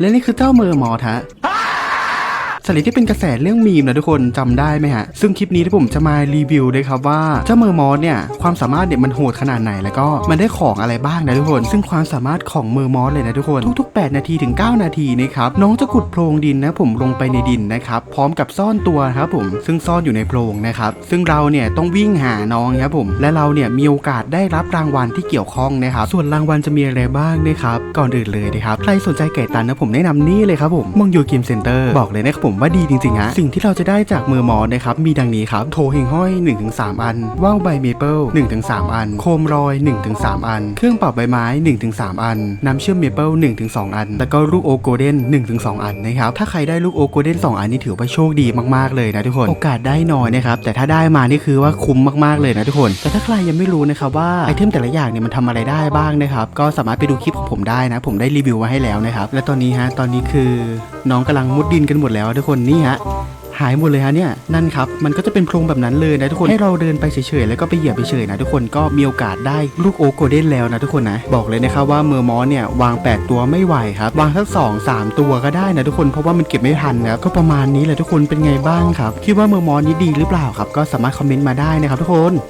และนี่คือเจ้ามือหมอ สฮะสลิดที่เป็นกระแสเรื่องมีมนะทุกคนจำได้ไหมฮะ ซึ่งคลิปนี้ที่ผมจะมารีวิวด้วยครับว่าเจ้าเมอร์มอสเนี่ยความสามารถเนี่ยมันโหดขนาดไหนแล้วก็มันได้ของอะไรบ้างนะทุกคน ซึ่งความสามารถของเมอร์มอสเลยนะทุกคนทุกๆ 8 นาทีถึง 9 นาทีนะครับน้องจะขุดโพรงดินนะผมลงไปในดินนะครับพร้อมกับซ่อนตัวครับผมซึ่งซ่อนอยู่ในโพรงนะครับซึ่งเราเนี่ยต้องวิ่งหาน้องครับผมและเราเนี่ยมีโอกาสได้รับรางวัลที่เกี่ยวข้องนะครับส่วนรางวัลจะมีอะไรบ้างนะครับก่อนอื่นเลยนะครับใครสนใจไก่ตันนะผมแนะนำนี่เลยครับผมมองยูกิมเซ็นเตอร์บอกเลยนะครับผมว่าดีจริงๆฮะสิ่งที่เราจะได้จากมือหมอนะครับมีดังนี้ครับโถเฮงห้อย 1-3 อัน ว่าวใบเมเปิล1-3 อัน โคมรอย 1-3 อัน เครื่องเป่าใบไม้ 1-3 อัน น้ำเชื่อมเมเปิล1-2 อัน แล้วก็ลูกโอโกเด้น1-2 อันนะครับถ้าใครได้ลูกโอโกเด้น2 อันนี่ถือว่าโชคดีมากๆเลยนะทุกคนโอกาสได้น้อยนะครับแต่ถ้าได้มานี่คือว่าคุ้มมากๆเลยนะทุกคน แต่ถ้าใครยังไม่รู้นะครับว่าไอเทมแต่ละอย่างเนี่ยมันทำอะไรได้บ้างนะครับก็สามารถไปดูคลิปของผมได้นะ ผมได้รีวิวมาให้แล้วนะครับและตอนนี้ฮะตอนนี้คือน้องกำลังมุดดินกันหมดแล้วทุกคนนี่ฮะหายหมดเลยฮะเนี่ยนั่นครับมันก็จะเป็นโพรงแบบนั้นเลยนะทุกคนให้เราเดินไปเฉยๆแล้วก็ไปเหยียบไปเฉยๆนะทุกคนก็มีโอกาสได้ลูกโอโกเด้นแล้วนะทุกคนนะบอกเลยนะครับว่าเมอร์มอสเนี่ยวาง 8 ตัวไม่ไหวครับวางสักสองสามตัวก็ได้นะทุกคนเพราะว่ามันเก็บไม่ทันนะครับก็ประมาณนี้แหละทุกคนเป็นไงบ้างครับคิดว่าเมอร์มอสนี้ดีหรือเปล่าครับก็สามารถคอมเมนต์มาได้นะครับทุกคน